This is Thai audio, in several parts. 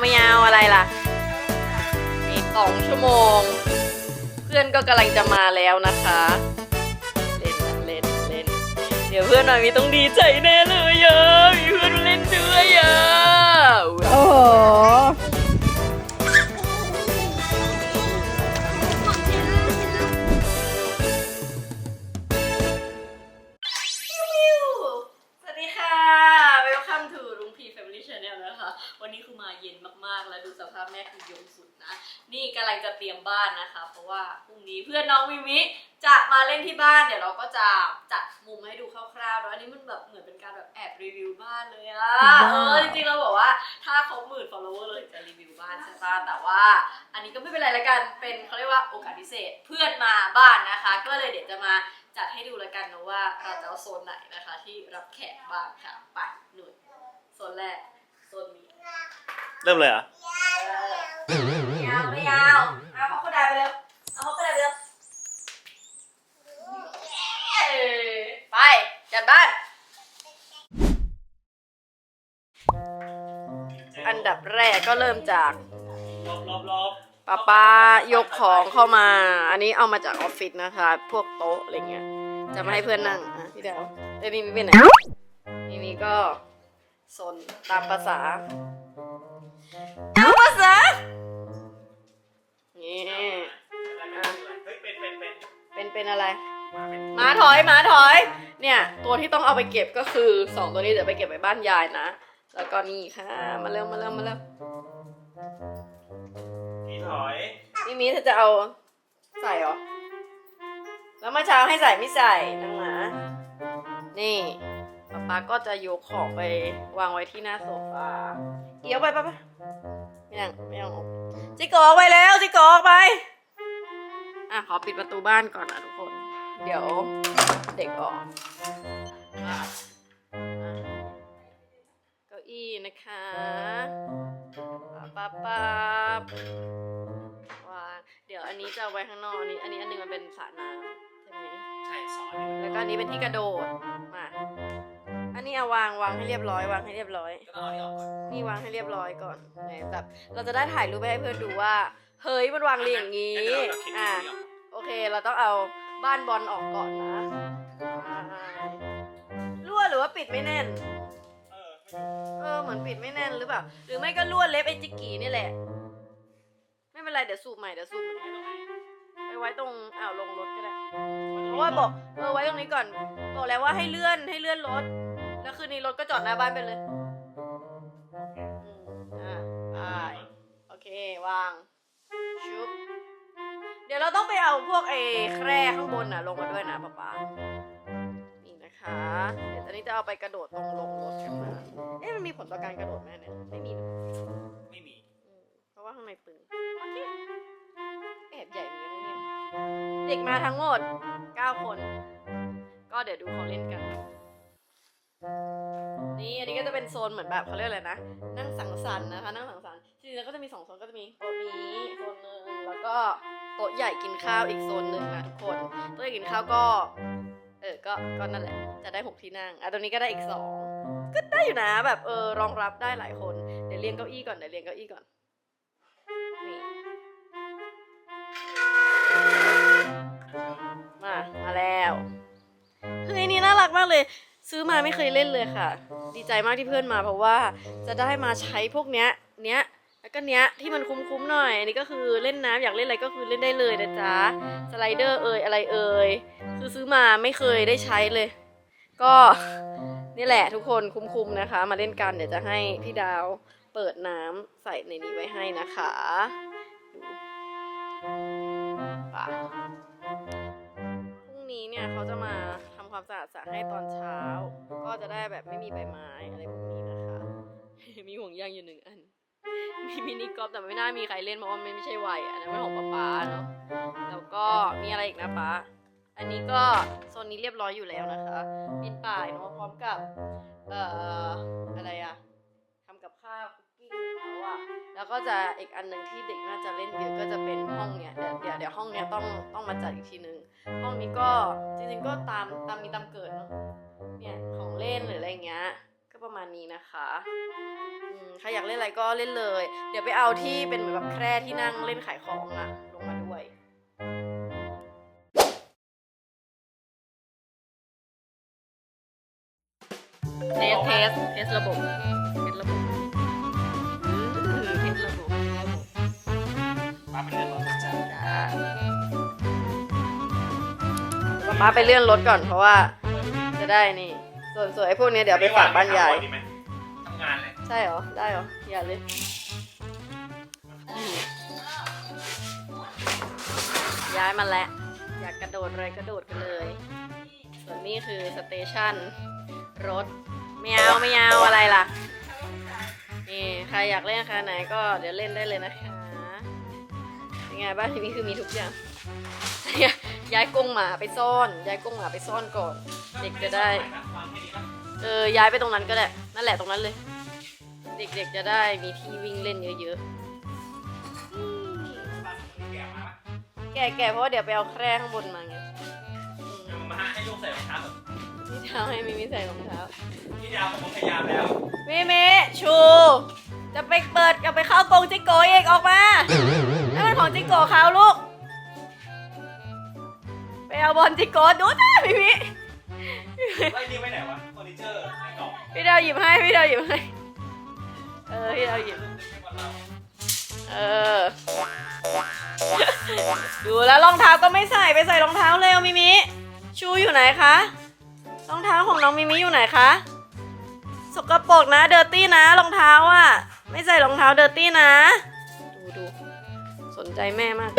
ไม่เอาอะไรล่ะอีกสองชั่วโมง เพื่อนก็กำลังจะมาแล้วนะคะ เล่นนะเล่นเล่นเดี๋ยวเพื่อนหน่อยมีต้องดีใจแน่เลยอะมีเพื่อนมาเล่นด้วยอะโอ้โหสวัสดีค่ะ Welcome to ลุงพี Family Channel นะคะวันนี้คือมาเย็น มากๆแล้วดูสภาพแม่คือยมสุดนะ นี่กำลังจะเตรียมบ้านนะคะ เพราะว่าพรุ่งนี้เพื่อนน้องมิมิจะมาเล่นที่บ้านเดี๋ยวเราก็จะจัดมุมให้ดูคร่าวๆแล้วอันนี้มันแบบเหมือนเป็นการแบบแอบรีวิวบ้านเลยอะเออจริงๆเราบอกว่าถ้าครบหมื่น follower เลยจะรีวิวบ้านใช่ปะแต่ว่า อันนี้ก็ไม่เป็นไรละกันเป็นเขาเรียกว่าโอกาสพิเศษเพื่อนมาบ้านนะคะ ก็เลยเดี๋ยวจะมาจัดให้ดูละกันนะว่าเราจะเอาโซนไหนนะคะ ที่รับแขกบ้างค่ะไปหนุ่ยโซนแรกโซนนี้เริ่มเลยเหรอ ไม่เอาไม่เอาเอาเขาก็ได้ไปเลยเอาเขาก็ได้ไปเลยเอ้ยไปจัดบ้าน อันดับแรกก็เริ่มจากรอบรอบรอบป้าป้ายกของเข้ามา อันนี้เอามาจากออฟฟิศนะคะ พวกโต๊ะอะไรเงี้ย จะมาให้เพื่อนนั่งอะพี่ดาวเอ้ยมีมีเป็นไหนมีมีก็สนตามภาษาตามภา ษานี่ เฮ้ยเป็นเป็นเป็นเป็นเป็นอะไร มาเป็นหมาถอยหมาถอย เนี่ย ตัวที่ต้องเอาไปเก็บก็คือสองตัวนี้เดี๋ยวไปเก็บไว้บ้านยายนะ แล้วก็นี่ค่ะ มาเร็วมาเร็วมาเร็วพี่ถอยมิมิเธอจะเอาใส่เหรอ แล้วเมื่อเช้าให้ใส่ไม่ใส่นางหมา นี่ป๊าป๊าก็จะยกของไปวางไว้ที่หน้าโซฟาเอี้ยวไปป๊าป๊า ไม่นั่งไม่เอาออกจิกโกออกไปแล้วจิกโกออกไป อะขอปิดประตูบ้านก่อนนะทุกคน เดี๋ยวเด็กออกอะเก้าอี้นะคะป๊าป๊าป๊าวางเดี๋ยวอันนี้จะเอาไว้ข้างนอกอันนี้ อันนี้อันหนึงมันเป็นสระน้ำใช่ไหม ใช่สอนแล้วก็อันนี้เป็นที่กระโดด มาอันนี้เอาวางวางให้เรียบร้อยวางให้เรียบร้อย ก็ต้องเอาที่ออกก่อนนี่วางให้เรียบร้อยก่อนไหนแบบเราจะได้ถ่ายรูปไปให้เพื่อนดูว่า เฮ้ยมันวางเรียงอย่างนี้งั้นเดี๋ยวเราเข็นอะที่ออกโอเค เราต้องเอาบ้านบอลออกก่อนนะอ่ารั่วหรือว่าปิดไม่แน่น เออเออ เหมือนปิดไม่แน่นหรือเปล่า หรือไม่ก็รั่วเล็บไอจิกกี้นี่แหละ ไม่เป็นไร เดี๋ยวสูบใหม่ เดี๋ยวสูบใหม่ไปไว้ตรงอ้าวลงรถก็ได้ เพราะว่าบอก เออ ไว้ตรงนี้ก่อน บอกแล้วว่าให้เลื่อน ให้เลื่อนรถ แล้วคืนนี้รถก็จอดหน้าบ้านไปเลยอืมอ่าไปโอเควาง ชุบ เดี๋ยวเราต้องไปเอาพวกไอ้แคร่ข้างบนน่ะลงมาด้วยนะป๊าป๊านี่นะคะ เดี๋ยวตอนนี้จะเอาไปกระโดดตรงลงรถกันมาเอ๊ะมันมีผลต่อการกระโดดไหมเนี่ย ไม่มีนะไม่มีอืมเพราะว่าข้างในตึงโอเคแอบใหญ่เหมือนกันนะเนี่ย เด็กมาทั้งหมด 9 คน ก็เดี๋ยวดูเขาเล่นกัน นี่อันนี้ก็จะเป็นโซนเหมือนแบบเขาเรียกอะไรนะ นั่งสังสรรค์นะคะ นั่งสังสรรค์จริงๆแล้วก็จะมีสองโซนก็จะมีโต๊ะนี้โซนหนึ่งแล้วก็โต๊ะใหญ่กินข้าวอีกโซนหนึ่งนะทุกคนโต๊ะใหญ่กินข้าวก็เออก็ก็นั่นแหละ จะได้หกที่นั่งอะตรงนี้ก็ได้อีกสองก็ได้อยู่นะแบบเออรองรับได้หลายคน เดี๋ยวเรียงเก้าอี้ก่อนเดี๋ยวเรียงเก้าอี้ก่อนนี่มามาแล้วเฮ้ยนี่น่ารักมากเลย ซื้อมาไม่เคยเล่นเลยค่ะ ดีใจมากที่เพื่อนมาเพราะว่าจะได้มาใช้พวกเนี้ย เนี้ย แล้วก็เนี้ยที่มันคุ้มๆหน่อย อันนี้ก็คือเล่นน้ำอยากเล่นอะไรก็คือเล่นได้เลยนะจ๊ะ สไลเดอร์เอ่ยอะไรเอ่ย คือซื้อมาไม่เคยได้ใช้เลย ก็นี่แหละทุกคนคุ้มๆนะคะ มาเล่นกันเดี๋ยวจะให้พี่ดาวเปิดน้ำใส่ในนี้ไว้ให้นะคะดูป่ะพรุ่งนี้เนี่ยเขาจะมา ให้ตอนเช้า ก็จะได้แบบไม่มีใบไม้อะไรพวกนี้นะคะ มีห่วงยางอยู่หนึ่งอัน มีมินิกอล์ฟแต่ไม่น่ามีใครเล่นเพราะมันไม่ใช่วัยอันนั้นเป็นของป๊าป๊าเนาะ แล้วก็มีอะไรอีกนะป๊าอันนี้ก็โซนนี้เรียบร้อยอยู่แล้วนะคะบินป่ายเนาะพร้อมกับ เอ่ออะไรอะทำกับข้าวคุกกิ้ของเขาอะแล้วก็จะอีกอันหนึ่งที่เด็กน่าจะเล่นเยอะก็จะเป็นห้องเนี้ยเดี๋ยวเดี๋ยวห้องเนี้ยต้องต้องมาจัดอีกทีนึง ห้องนี้ก็จริงๆก็ตามตามมีตามเกิดเนาะเนี่ยของเล่นหรืออะไรเงี้ยก็ก็ประมาณนี้นะคะอืมใครอยากเล่นอะไรก็เล่นเลย เดี๋ยวไปเอาที่เป็นเหมือนแบบแคร่ที่นั่งเล่นขายของอะลงมาด้วยเทสเทสเทสระบบเทสระบบอือเทสระบบเทสระบบมาเป็นเรื่องรถประจำจ้า ป๊าป๊าไปเลื่อนรถก่อนเพราะว่า จะได้นี่ ส่วนส่วนไอ้พวกเนี้ยเดี๋ยวเอาไปฝากบ้านยายดีไหมทำงานเลยใช่เหรอ ได้เหรอ อย่าเลย ย้ายมาแล้ว อยากกระโดดอะไรกระโดดกันเลย ส่วนนี้คือสเตชันรถไม่เอาไม่เอาอะไรล่ะ นี่ใครอยากเล่นคาไหนก็เดี๋ยวเล่นได้เลยนะคะ ยังไงบ้านที่นี่คือมีทุกอย่าง ย้ายกรงหมาไปซ่อน ย้ายกรงหมาไปซ่อนก่อน เด็กจะได้วางแค่นี้ปะเออย้ายไปตรงนั้นก็ได้ นั่นแหละตรงนั้นเลย เด็กๆจะได้มีที่วิ่งเล่นเยอะๆอืมบ้านแก่มาปะแก่ๆเพราะว่าเดี๋ยวไปเอาแคร่ข้างบนมาไงอืมเอามาให้ลูกใส่รองเท้าแบบนี่เท้าให้มิมิใส่รองเท้าพี่ดาวผมพยายามแล้วมิมิชู จะไปเปิดจะไปเข้ากรงจิโกเอกออกมานั่นมันของจิโกเขาลูกไป เอาบอลจิโกดูจ้ามิมิไล่นี่ไว้ไหนวะเฟอร์นิเจอร์ในกล่องพี่ดาวหยิบให้พี่ดาวหยิบให้ เออพี่ดาวหยิบ เออ ดูแล้วรองเท้าก็ไม่ใส่ไปใส่รองเท้าเร็วมิมิ ชูอยู่ไหนคะ รองเท้าของน้องมิมิอยู่ไหนคะ สกปรกนะเดอร์ตี้นะรองเท้าอะ ไม่ใส่รองเท้าเดอร์ตี้นะ ดูดูสนใจแม่มาก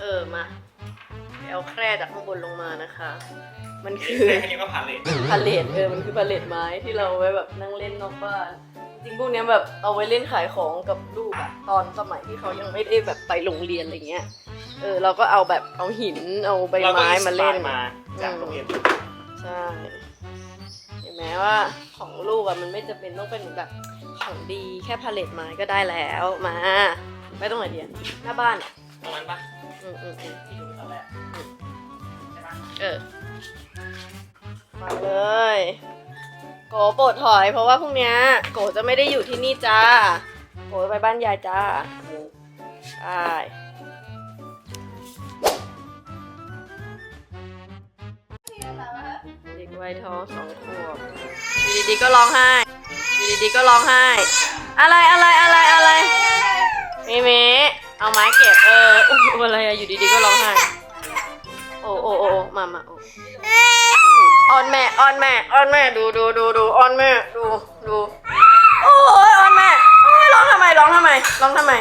เออมาไป เอาแคร่จากข้างบนลงมานะคะ มันคือแค่นี้ก็ผ่านเลยพาเลทเออมันคือพาเลทไม้ที่เราไว้แบบนั่งเล่นนอกบ้านจริงๆพวกเนี้ยแบบเอาไว้เล่นขายของกับลูกอะตอนสมัยที่เขายังไม่ได้แบบไปโรงเรียนอะไรเงี้ยเออเราก็เอาแบบเอาหินเอาใบไม้มาเล่น มาจากโรงเรียนใช่เห็นไหมว่าของลูกอะมันไม่จำเป็นต้องเป็นแบบของดีแค่พาเลทไม้ก็ได้แล้วมาไปตรงไหนเดียนหน้าบ้านอะตรงนั้นปะอืมอืมอืมที่ดูต อนแรกใช่ปะเออมาเลย โกโปรดถอย เพราะว่าพรุ่งเนี้ยโกจะไม่ได้อยู่ที่นี่จ้า โกจะไปบ้านยายจ้าใช่เด็กวัยท้องสองขวบอยู่ดีๆก็ร้องไห้อยู่ดีๆก็ร้องไห้ อะไรอะไรอะไรอะไรมิมิเอาไม้เก็บเออโอ้โหอะไรอะอยู่ดีๆก็ร้องไห้โอ้โอ้โอ้มามาโอ้ออนแม่ออนแม่ออนแม่ดูดูดูดูออนแม่ดูดูโอ้ยออนแม่โอ้ยร้องทำไมร้องทำไมร้องทำไม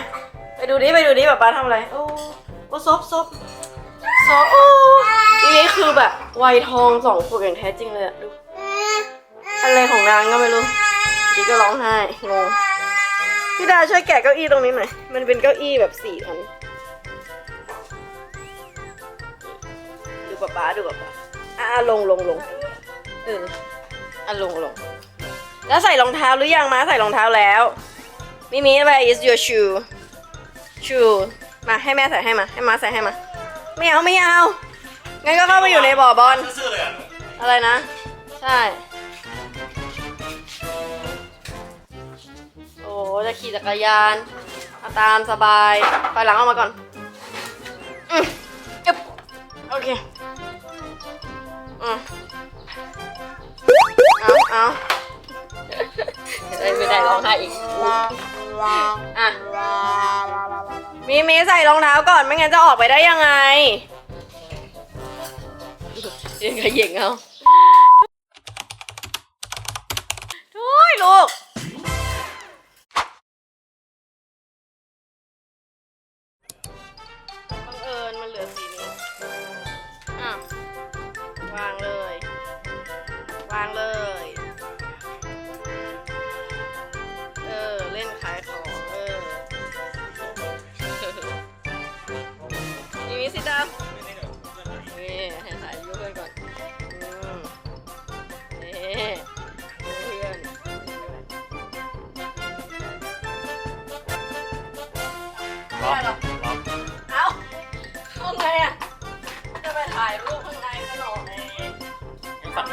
ไปดูดิไปดูดิป๊าป๊าทำอะไรโอ้โอ้ซบซบซบโอ้ทีนี้คือแบบวัยทองสองขวบอย่างแท้จริงเลยอะดูอะไรของนางก็ไม่รู้ดีก็ร้องไห้งงพี่ดาช่วยแกะเก้าอี้ตรงนี้หน่อยมันเป็นเก้าอี้แบบสี่อัน ป๊าป๊าดูป๊าป๊าอะลงลงลงเอออะลงลงแล้วใส่รองเท้าหรือยังมาใส่รองเท้าแล้วมิมิ where is your shoe shoe มาให้แม่ใส่ให้มา ให้มาใส่ให้มา ไม่เอาไม่เอางั้นก็เข้าไปอยู่ในบ่อบอลซื่อๆเลยอะอะไรนะ ใช่ โอ้จะขี่จักรยานเอาตามสบายไปหลังออกมาก่อนอืมอึ๊ อืมเอาเอาจะได้ไม่ได้ร้องไห้อีกอะมีมีใส่รองเท้าก่อนไม่งั้นจะออกไปได้ยังไงเรียนขยิงเอา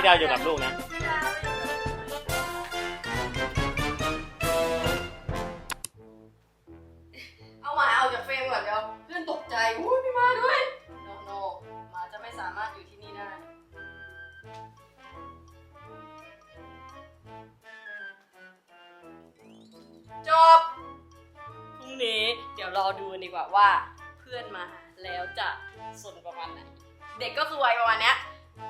ดาอยู่กับลูกนะ เอาหมาเอาจากเฟรมก่อนเดียวเพื่อนตกใจอุ้ยพี่มาด้วยโนหมาจะไม่สามารถอยู่ที่นี่ได้ จบ พรุ่งนี้เดี๋ยวรอดูดีกว่าว่า เพื่อนมาแล้วจะสนประมาณไหน เด็กก็คือวัยประมาณเนี้ย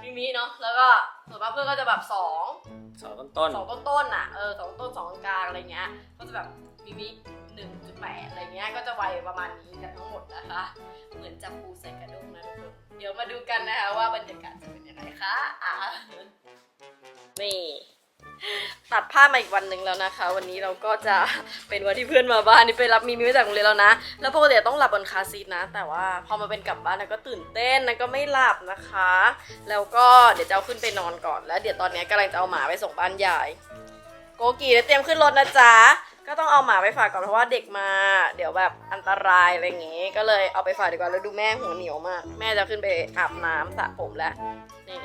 มิมิเนาะแล้วก็ส่วนมากเพื่อนก็จะแบบสองสองต้นต้นสองต้นต้นๆอะเออสองต้นสองกลางๆอะไรเงี้ยก็จะแบบมิมิหนึ่งจุดแปดอะไรเงี้ยก็จะวัยประมาณนี้กันทั้งหมดนะคะ เหมือนจับปูใส่กระด้งนะทุกคนเดี๋ยวมาดูกันนะคะว่าบรรยากาศจะเป็นยังไงคะอะนี่ ตัดผ้ามาอีกวันหนึ่งแล้วนะคะ วันนี้เราก็จะเป็นวันที่เพื่อนมาบ้านนี่ไปรับมิมิมาจากโรงเรียนแล้วนะ แล้วปกติต้องหลับบนคาร์ซีทนะ แต่ว่าพอมาเป็นกลับบ้านนะก็ตื่นเต้นนะก็ไม่หลับนะคะ แล้วก็เดี๋ยวจะเอาขึ้นไปนอนก่อน แล้วเดี๋ยวตอนนี้กำลังจะเอาหมาไปส่งบ้านยายโกกีเดี๋ยวเตรียมขึ้นรถนะจ๊ะก็ต้องเอาหมาไปฝากก่อนเพราะว่าเด็กมา เดี๋ยวแบบอันตรายอะไรอย่างงี้ ก็เลยเอาไปฝากดีกว่าแล้วดูแม่หัวเหนียวมาก แม่จะขึ้นไปอาบน้ำสระผมแล้วนี่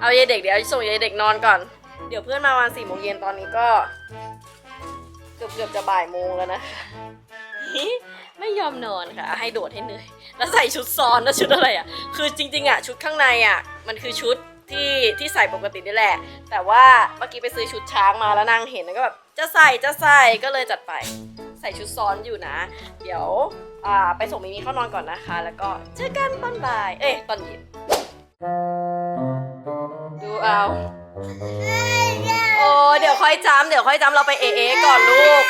เอายายเด็กเดี๋ยวส่งยายเด็กนอนก่อน เดี๋ยวเพื่อนมาวันสี่โมงเย็นตอนนี้ก็ เกือบเกือบจะบ่ายโมงแล้วนะ ไม่ยอมนอนค่ะ ให้โดดให้เหนื่อย แล้วใส่ชุดซ้อนแล้วชุดอะไรอะ คือจริง ๆอะชุดข้างในอะ มันคือชุดที่ที่ใส่ปกตินี่แหละ แต่ว่าเมื่อกี้ไปซื้อชุดช้างมาแล้วนางเห็นแล้วก็แบบจะใส่จะใส่ก็เลยจัดไป ใส่ชุดซ้อนอยู่นะ เดี๋ยวอ่าไปส่งมิมิเข้านอนก่อนนะคะ แล้วก็เจอกันตอนบ่าย เอ้ยตอนเย็นดูเอา โอ้เดี๋ยวค่อยจำเดี๋ยวค่อยจำเราไปเอเอก่อนลูก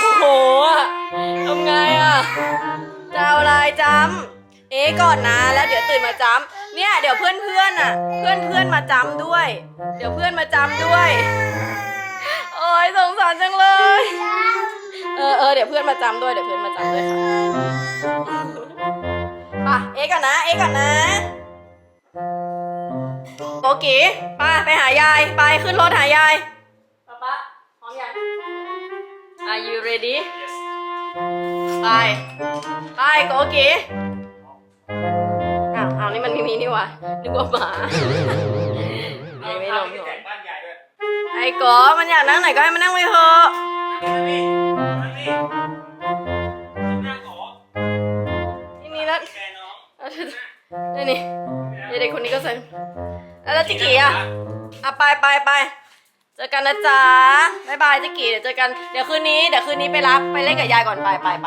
โอ้โหทำไงอะจะเอาอะไรจำเอก่อนนะ แล้วเดี๋ยวตื่นมาจำเนี่ยเดี๋ยวเพื่อนเพื่อนอะเพื่อนเพื่อนมาจำด้วย เดี๋ยวเพื่อนมาจำด้วย โอ้ยสงสารจังเลย เออเออเดี๋ยวเพื่อนมาจำด้วยเดี๋ยวเพื่อนมาจำด้วยค่ะไปเอก่อนนะ เอก่อนนะ โอเคไปไปหายาย ไปขึ้นรถหายาย ป๊าป๊าพร้อมยัง Are you ready ไป ไปโกกีอ้าวอ้าวนี่มันมีมีนี่หวะนึกว่าหมา เอาไม่ไม่ลลงงหรอแต่งบ้านใหญ่ด้วยไอ้กอมันอยากนั่งไหนก็ให้มันนั่งไปเถอะนี่นี่นี่หน้าขอที่นี่แล้วแกน้อง เอาเถอะนี่นี่เด็กๆคนนี้ก็ใส่ แล้วจิกกี้อะอะไปไปไปเจอกันนะจ๊ะบ๊ายบายจิกกี้เดี๋ยวเจอกันเดี๋ยวคืนนี้เดี๋ยวคืนนี้ไปรับไปเล่นกับยายก่อนไปไปไป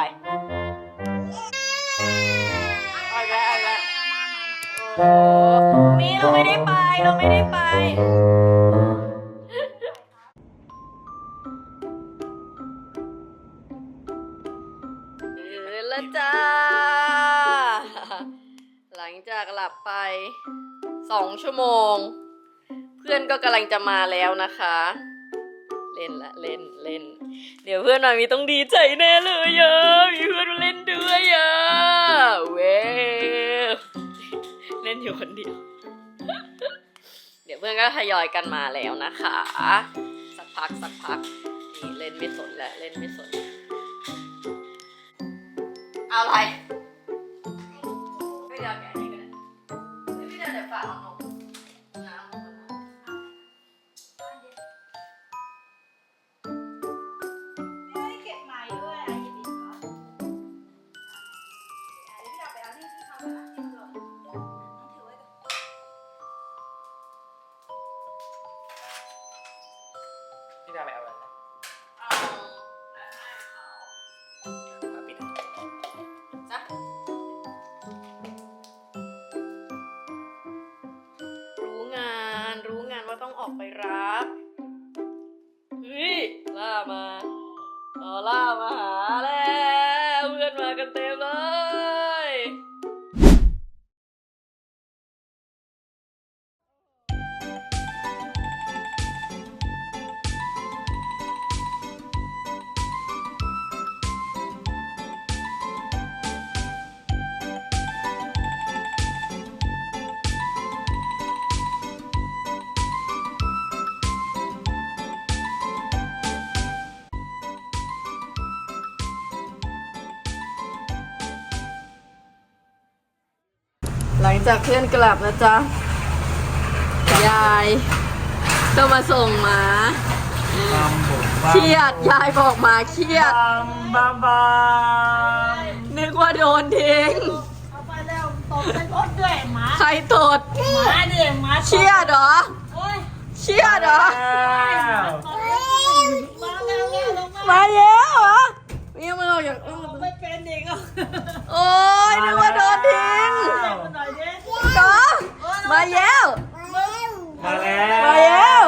เอาอีกแล้วเอาอีกแล้วโอ้มีเราไม่ได้ไปเราไม่ได้ไป ลังจากหลับไปสองชั่วโมง เพื่อนก็กำลังจะมาแล้วนะคะ เล่นละเล่นเล่น เดี๋ยวเพื่อนมามีต้องดีใจแน่เลยอะมีเพื่อนมาเล่นด้วยอะเว้ยเล่นอยู่คนเดียว เดี๋ยวเพื่อนก็ทยอยกันมาแล้วนะคะ สักพักสักพักนี่เล่นไม่สนแล้วเล่นไม่สนเอาอะไร ต้องออกไปรับ จากเพื่อนกลับนะจ๊ะ ยายก็มาส่งหมาเครียด ยายบอกหมาเครียดบ้าบ้านึกว่าโดนทิ้งเอาไปแล้วตบไปรถด้วยหมาใครตดหมาเนี่ยหมาเครียดเหรอโอ้ยเครียดเหรอมาแล้วเร็วลงมามาแล้วเห อโอ้ยนึกว่าโดนทิ้งหน่องมาแล้ว มาแล้ว มาแล้ว